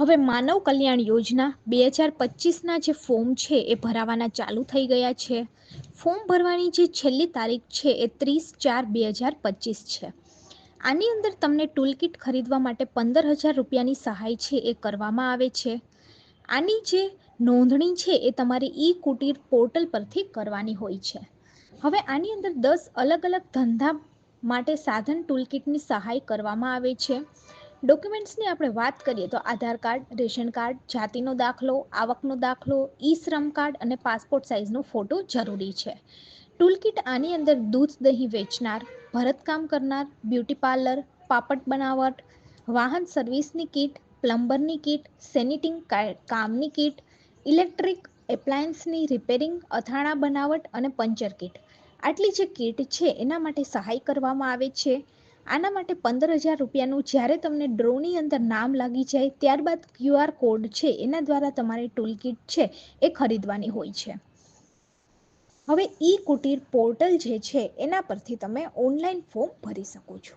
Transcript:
હવે માનવ કલ્યાણ યોજના બે હજાર પચીસના જે ફોર્મ છે એ ભરાવાના ચાલુ થઈ ગયા છે. ફોર્મ ભરવાની જે છેલ્લી તારીખ છે એ ત્રીસ ચાર બે હજાર પચીસ છે. આની અંદર તમને ટૂલકિટ ખરીદવા માટે પંદર હજાર રૂપિયાની સહાય છે એ કરવામાં આવે છે. આની જે નોંધણી છે એ તમારી ઈ કુટીર પોર્ટલ પરથી કરવાની હોય છે. હવે આની અંદર દસ અલગ અલગ ધંધા માટે સાધન ટૂલકિટની સહાય કરવામાં આવે છે. ડોક્યુમેન્ટ્સની આપણે વાત કરીએ તો આધાર કાર્ડ, રેશન કાર્ડ, જાતિનો દાખલો, આવકનો દાખલો ઈ શ્રમ કાર્ડ અને પાસપોર્ટ સાઇઝનો ફોટો જરૂરી છે. ટૂલકિટ આની અંદર દૂધ દહીં વેચનાર, ભરતકામ કરનાર બ્યુટી પાર્લર પાપડ બનાવટ, વાહન સર્વિસની કીટ પ્લમ્બરની કીટ સેનિટિંગ કામની કીટ ઇલેક્ટ્રિક એપ્લાયન્સની રિપેરિંગ અથાણા બનાવટ અને પંચર કીટ આટલી જે કીટ છે, એના માટે સહાય કરવામાં આવે છે. આના માટે પંદર હજાર રૂપિયાનું જ્યારે તમને ડ્રોની અંદર નામ લાગી જાય, ત્યારબાદ ક્યુઆર કોડ છે, એના દ્વારા તમારે ટૂલ કિટ છે, એ ખરીદવાની હોય છે. હવે ઈ કુટીર પોર્ટલ જે છે, એના પરથી તમે ઓનલાઈન ફોર્મ ભરી શકો છો.